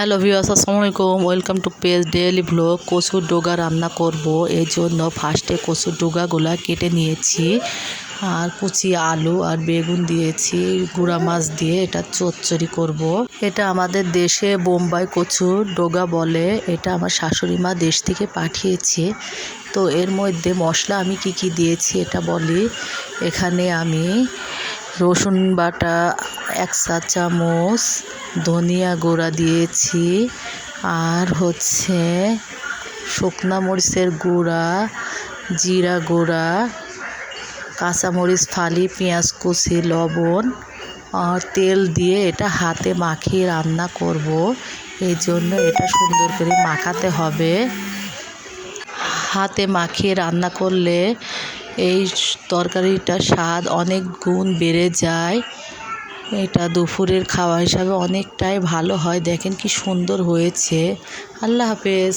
Hello viewers, আসসালামু আলাইকুম। Welcome to page daily blog কচুর ডোগা রান্না করব। এই জন্য ফার্স্টে কচুর ডোগাগুলা কেটে নিয়েছি। আর কুচি আলু আর বেগুন দিয়েছি, গুঁড়া মাছ দিয়ে এটা চচ্চড়ি করব। এটা আমাদের দেশে বোম্বাই কচুর ডোগা বলে। এটা আমার শাশুড়ি মা দেশ থেকে পাঠিয়েছে। তো এর মধ্যে মশলা আমি কি কি দিয়েছি এটা বলি। এখানে আমি রসুন বাটা, এক চা চামচ, ধনিয়া গুঁড়া দিয়েছি। আর হচ্ছে শুকনা মরিচের গুঁড়া, জিরা গুঁড়া, কাঁচামরিচ, ফালি, পেঁয়াজ কুচি, লবণ আর তেল দিয়ে এটা হাতে মাখিয়ে রান্না করব। এই জন্য এটা সুন্দর করে মাখাতে হবে। হাতে মাখিয়ে রান্না করলে এই তরকারিটার স্বাদ অনেক গুণ বেড়ে যায়। এটা দুপুরের খাওয়া হিসাবে অনেকটাই ভালো হয়। দেখেন কি সুন্দর হয়েছে। আল্লাহ হাফেজ।